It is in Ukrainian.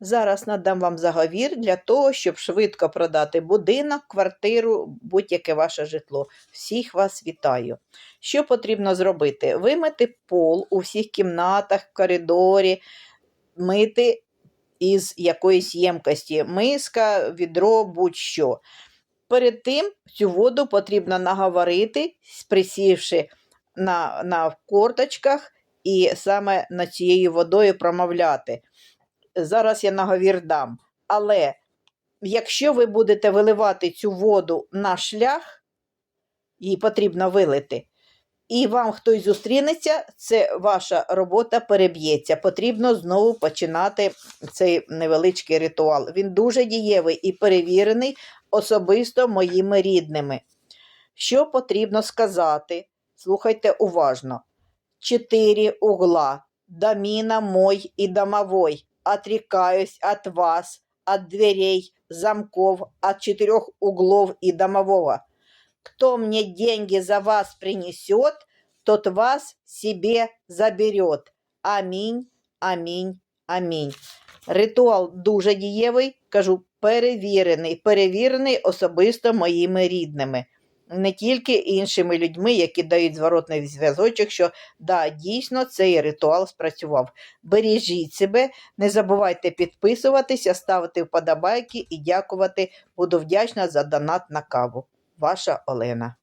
Зараз надам вам заговір для того, щоб швидко продати будинок, квартиру, будь-яке ваше житло. Всіх вас вітаю. Що потрібно зробити? Вимити пол у всіх кімнатах, коридорі, мити із якоїсь ємкості, миска, відро, будь-що. Перед тим цю воду потрібно наговорити, присівши на, на корточках і саме над цією водою промовляти. Зараз я наговір дам. Але якщо ви будете виливати цю воду на шлях, її потрібно вилити, і вам хтось зустрінеться, це ваша робота переб'ється. Потрібно знову починати цей невеличкий ритуал. Він дуже дієвий і перевірений особисто моїми рідними. Що потрібно сказати? Слухайте уважно. Четыре угла, домина мой и домовой, отрекаюсь от вас, от дверей, замков, от четырех углов и домового. Кто мне деньги за вас принесет, тот вас себе заберет. Амінь, амінь, амінь. Ритуал дуже дієвий, кажу, перевірений, перевірений особисто моїми рідними. Не тільки іншими людьми, які дають зворотний зв'язочок, що да, дійсно цей ритуал спрацював. Бережіть себе, не забувайте підписуватися, ставити вподобайки і дякувати. Буду вдячна за донат на каву. Ваша Олена.